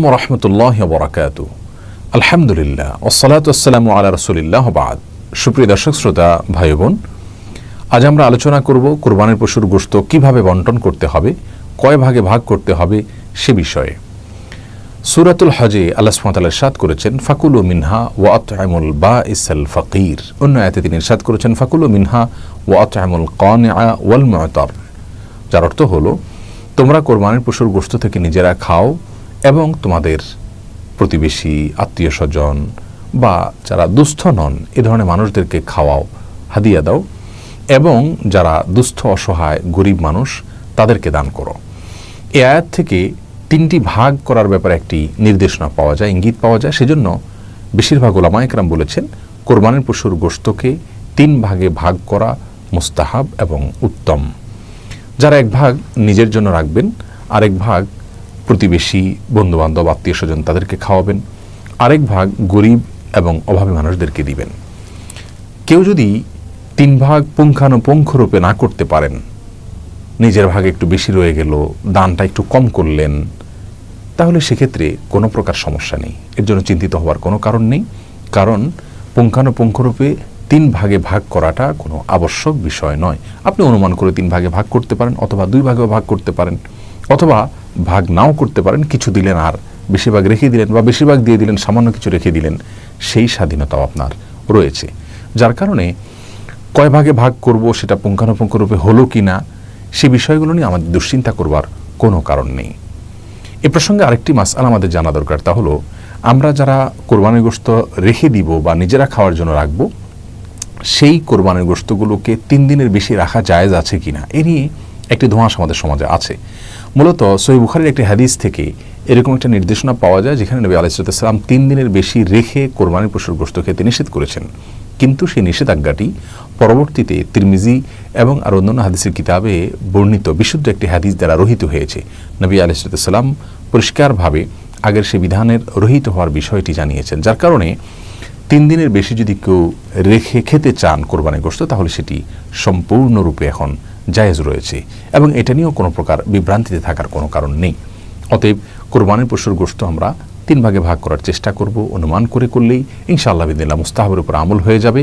আলাইকুম রহমতুল্লাহ বরাকাত আলহামদুলিল্লাহ আলা রসুলিল্লাহ বাদ। সুপ্রিয় দর্শক, শ্রোতা ভাই বোন আজ আমরা আলোচনা করব কোরবানির পশুর গোশত কীভাবে বন্টন করতে হবে, কয় ভাগে ভাগ করতে হবে সে বিষয়ে। সুরাতুল হজে আল্লাহ সুমতাল সাদ করেছেন, ফাকুল ও মিনহা ও আতমুল বা ইসাল ফকির। অন্য আয়তে তিনি সাদ করেছেন, ফাকুল ও মিনহা ও আতমুল কন ওয়াল ময়তর যার অর্থ হলো, তোমরা কোরবানির পশুর গোশত থেকে নিজেরা খাও এবং তোমাদের প্রতিবেশী, আত্মীয় স্বজন বা যারা দুস্থ নন, এ ধরনের মানুষদেরকে খাওয়াও, হাদিয়া দাও এবং যারা দুস্থ, অসহায়, গরিব মানুষ, তাদেরকে দান করো। এ আয়াত থেকে তিনটি ভাগ করার ব্যাপারে একটি নির্দেশনা পাওয়া যায়, ইঙ্গিত পাওয়া যায়। সেজন্য বেশিরভাগ ওলামা একরাম বলেছেন, কোরবানির পশুর গোশতকে তিন ভাগে ভাগ করা মুস্তাহাব এবং উত্তম। যারা এক ভাগ নিজের জন্য রাখবেন, আরেক ভাগ প্রতিবেশী, বন্ধুবান্ধব আত্মীয় স্বজন তাদেরকে খাওয়াবেন। আরেক ভাগ গরিব এবং অভাবী মানুষদেরকে দিবেন। কেউ যদি তিন ভাগ পুঙ্খানুপুঙ্খ রূপে না করতে পারেন, নিজের ভাগ একটু বেশি রয়ে গেল, দানটা একটু কম করলেন, তাহলে সেক্ষেত্রে কোনো প্রকার সমস্যা নেই। এর জন্য চিন্তিত হওয়ার কোনো কারণ নেই। কারণ পুঙ্খানুপুঙ্খরূপে তিন ভাগে ভাগ করাটা কোনো আবশ্যক বিষয় নয়। আপনি অনুমান করে তিন ভাগে ভাগ করতে পারেন অথবা দুই ভাগেও ভাগ করতে পারেন। অথবা ভাগ নাও করতে পারেন, কিছু দিলেন আর বেশিরভাগ রেখে দিলেন বা বেশিরভাগ দিয়ে দিলেন, সামান্য কিছু রেখে দিলেন, সেই স্বাধীনতাও আপনার রয়েছে। যার কারণে কয় ভাগে ভাগ করব সেটা পুঙ্খানুপুঙ্খ রূপে হলো কি না, সে বিষয়গুলো নিয়ে আমাদের দুশ্চিন্তা করবার কোনো কারণ নেই। এ প্রসঙ্গে আরেকটি মাসাল আমাদের জানা দরকার, তা হলো আমরা যারা কোরবানির গোস্ত রেখে দিব বা নিজেরা খাওয়ার জন্য রাখব, সেই কোরবানির গোস্তগুলোকে তিন দিনের বেশি রাখা জায়েজ আছে কিনা এ নিয়ে একটি ধোঁয়াশ আমাদের সমাজে আছে। মূলত সহি বুখারির একটি হাদিস থেকে এরকম একটা নির্দেশনা পাওয়া যায়, যেখানে নবী আলাইসালাম তিন দিনের বেশি রেখে কোরবানির পশুর গোস্ত খেতে নিষেধ করেছেন। কিন্তু সেই নিষেধাজ্ঞাটি পরবর্তীতে তিরমিজি এবং আর অন্যান্য হাদিসের কিতাবে বর্ণিত বিশুদ্ধ একটি হাদিস দ্বারা রহিত হয়েছে। নবী আলাইসালাম পরিষ্কারভাবে আগের সে বিধানের রহিত হওয়ার বিষয়টি জানিয়েছেন। যার কারণে তিন দিনের বেশি যদি কেউ রেখে খেতে চান কোরবানি গোস্ত তাহলে সেটি সম্পূর্ণরূপে এখন জায়েজ রয়েছে এবং এটা নিয়েও কোনো প্রকার বিভ্রান্তিতে থাকার কোনো কারণ নেই। অতএব কোরবানির পশুর গোস্ত আমরা তিন ভাগে ভাগ করার চেষ্টা করব, অনুমান করে করলেই ইনশাআল্লাহ বিদিল্লা মুস্তাহাবের উপর আমল হয়ে যাবে।